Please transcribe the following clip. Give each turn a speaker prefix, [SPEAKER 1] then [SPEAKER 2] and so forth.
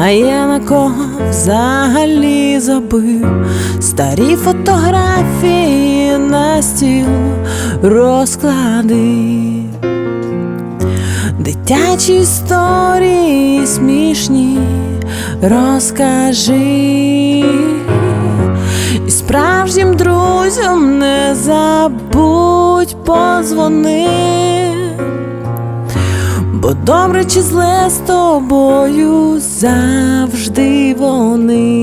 [SPEAKER 1] а я на кого взагалі забив старі фотографії на стіл розклади. Дитячі історії смішні розкажи. І справжнім друзям не забудь позвони. Бо добре чи зле з тобою завжди вони.